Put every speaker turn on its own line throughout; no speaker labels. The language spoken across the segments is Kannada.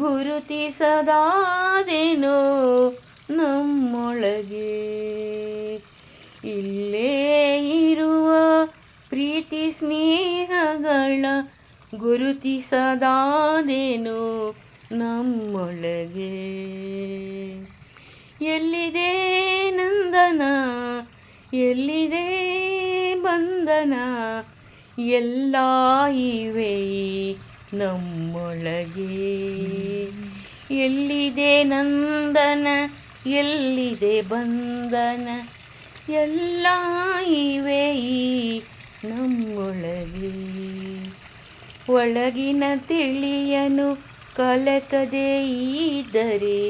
ಗುರುತಿಸದಾದೆನೋ ನಮ್ಮೊಳಗೆ. ಇಲ್ಲೇ ಇರುವ ಪ್ರೀತಿ ಸ್ನೇಹಗಳ ಗುರುತಿಸದಾದೆನೋ ನಮ್ಮೊಳಗೆ. ಎಲ್ಲಿದೆ ನಂದನ? ಎಲ್ಲಿದೆ ಬಂಧನ ಎಲ್ಲ ಇವೆ ನಮ್ಮೊಳಗೆ. ಎಲ್ಲಿದೆ ನಂದನ, ಎಲ್ಲಿದೆ ಬಂಧನ ಎಲ್ಲ ಇವೆ ನಮ್ಮೊಳಗೆ. ಒಳಗಿನ ತಿಳಿಯನು ಕಲಕದೆ ಇದ್ದರೆ,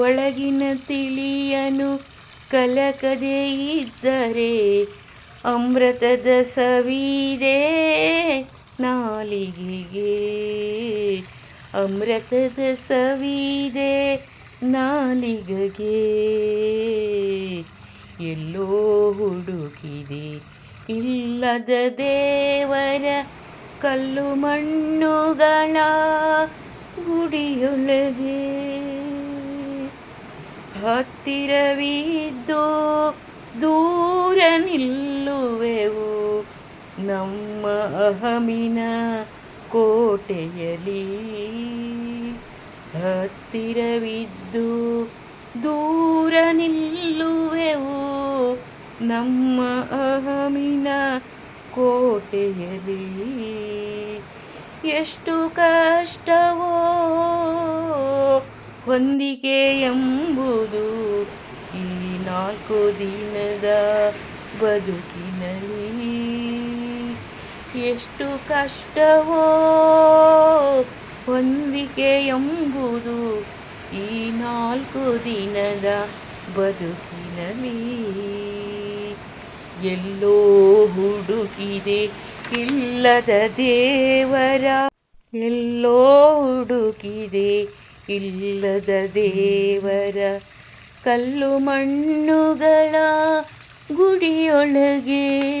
ಒಳಗಿನ ತಿಳಿಯನು ಕಲಕದೆ ಇದ್ದರೆ, ಅಮೃತದ ಸವಿದೆ. ನಾಲಿಗೆಗೆ ಅಮೃತದ ಸವಿದೆ ನಾಲಿಗೆಗೆ. ಎಲ್ಲೋ ಹುಡುಕಿದೆ ಇಲ್ಲದ ದೇವರ ಕಲ್ಲು ಮಣ್ಣುಗಳ ಗುಡಿಯೊಳಗೆ. ಹತ್ತಿರವಿದ್ದು ದೂರ ನಿಲ್ಲುವೆವು. ನಮ್ಮ ಅಹಮಿನ ಕೋಟೆಯಲಿ ಹತ್ತಿರವಿದ್ದು ದೂರ ನಿಲ್ಲುವೆವು. ನಮ್ಮ ಅಹಮಿನ ಕೋಟೆಯಲಿ ಎಷ್ಟು ಕಷ್ಟವೋ ಹೊಂದಿಕೆ ಎಂಬುದು ಈ ನಾಲ್ಕು ದಿನದ ಬದುಕಿನಲ್ಲಿ. ಎಷ್ಟು ಕಷ್ಟವೋ ಹೊಂದಿಕೆ ಎಂಬುದು ಈ ನಾಲ್ಕು ದಿನದ ಬದುಕಿನಲ್ಲಿ. ಎಲ್ಲೋ ಹುಡುಕಿದೆ ಇಲ್ಲದ ದೇವರ. ಎಲ್ಲೋ ಹುಡುಕಿದೆ ಇಲ್ಲದ ದೇವರ. ಕಲ್ಲು ಮಣ್ಣುಗಳ ಗುಡಿಯೊಳಗೆ